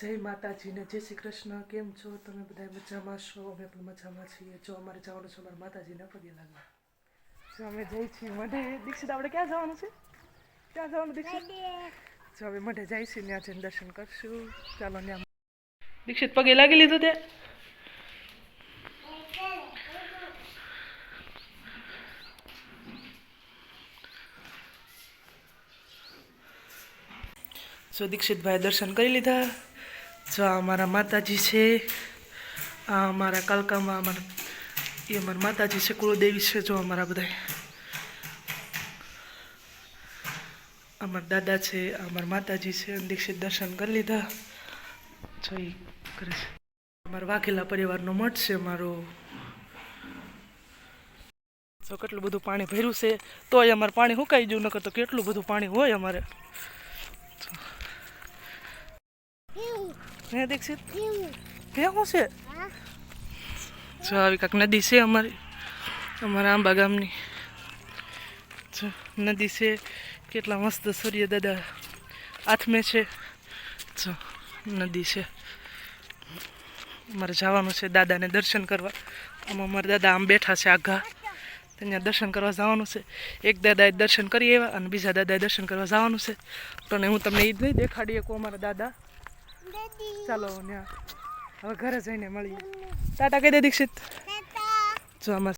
જય માતાજીને, જય શ્રી કૃષ્ણ. કેમ છો? તમે બધા મજામાં છો? અમે પણ મજામાં છીએ. જો અમારે જવાનું છે અમારા માતાજીને પગે લાગવા જો અમે જઈ છીએ મઢે. દીક્ષિત, આપણે ક્યાં જવાનું છે? ક્યાં જવાનું, દીક્ષિત? જો અમે મઢે છે ત્યાં જઈને દર્શન કરશું. ચાલો, ત્યાં. દીક્ષિત, પગે લાગી લીધું તે? જો દીક્ષિતભાઈ દર્શન કરી લીધા. જો આ અમારા માતાજી છે, આ અમારા કાલકામાં અમારા એ અમારા માતાજી છે, કુળદેવી છે, જો અમારા બધા અમારા દાદા છે અમારા માતાજી છે દીક્ષિત દર્શન કરી લીધા. જો એ કરે છે. અમારા વાઘેલા પરિવારનો મઠ છે, અમારો. જો કેટલું બધું પાણી ભર્યું છે, તોય અમારે પાણી સુકાઈ ગયું, નકર તો કેટલું બધું પાણી હોય અમારે. હે દીક્ષિત કેવું? છે? જો આવી કાંક નદી છે અમારી. અમારા આંબા ગામની. જો નદી છે. કેટલા મસ્ત સૂર્ય દાદા આથમે છે. જો નદી છે. અમારે જવાનું છે દાદાને દર્શન કરવા. આમ અમારા દાદા આમ બેઠા છે આઘા. ત્યાં દર્શન કરવા જવાનું છે. એક દાદાએ દર્શન કરી આવ્યા અને બીજા દાદાએ દર્શન કરવા જવાનું છે. પણ હું તમને એ જ નહીં દેખાડી શકું અમારા દાદા. ચાલો હવે ઘરે જઈને મળીએ. ટાટા કહી દે દીક્ષિત. જો આમાં